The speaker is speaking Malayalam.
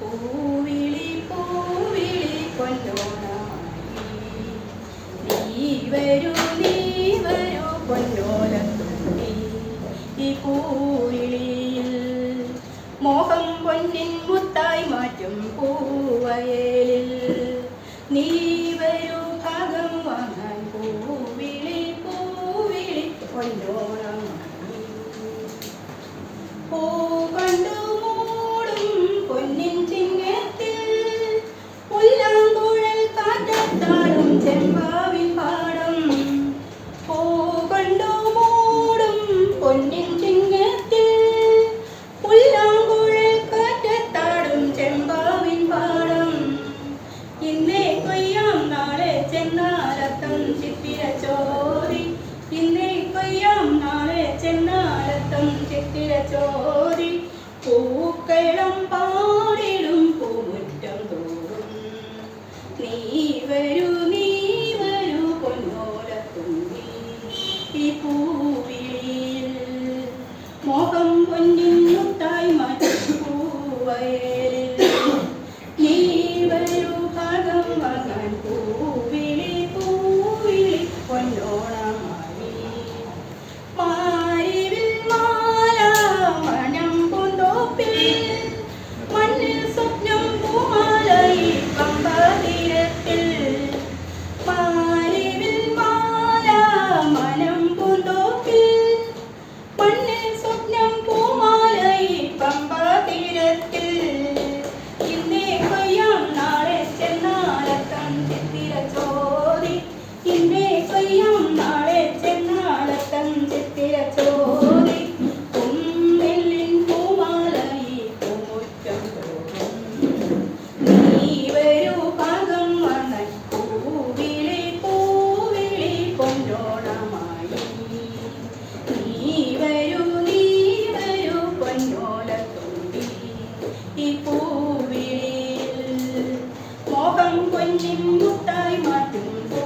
പൂവിളി പൂവിളി കൊല്ലോണായി നീ വരൂ നീ വരൂ കൊല്ലോലത്തുണ്ടി ഈ പൂവിളിയിൽ മോഹം പൊന്നിൻ മുത്തായി മാറ്റും പൂവയലിൽ. നീ വരൂ ഭാഗം വാങ്ങാൻ പൂവിളി പൂവിളി പൊന്നോണമായി പൊന്നിൻ ചിങ്ങത്തിൽ പുല്ലാങ്കുഴൽ കാറ്റത്താടും ചെമ്പാവിൻ പാടം. ഇന്നേ കൊയ്യാം നാളെ ചെന്നാലത്തം ചിത്തിര ചോറി ഇന്നേ കൊയ്യാം നാളെ ചെന്നാലത്തം ചിത്തിര ചോറി പൂക്കളം പാടിടും പൂമുറ്റം തോറും. നീ വരൂ നീ വരൂ പൊന്നോലത്തുമ്പി ഈ പൂവിളിയിൽ മോഹം പൊന്നിൻ മുത്തായി മാറ്റും പൂവയലിൽ നീ Thank you. പൂവിളിയിൽ മോഹം പൊന്നിൻ മുത്തായി മാറ്റും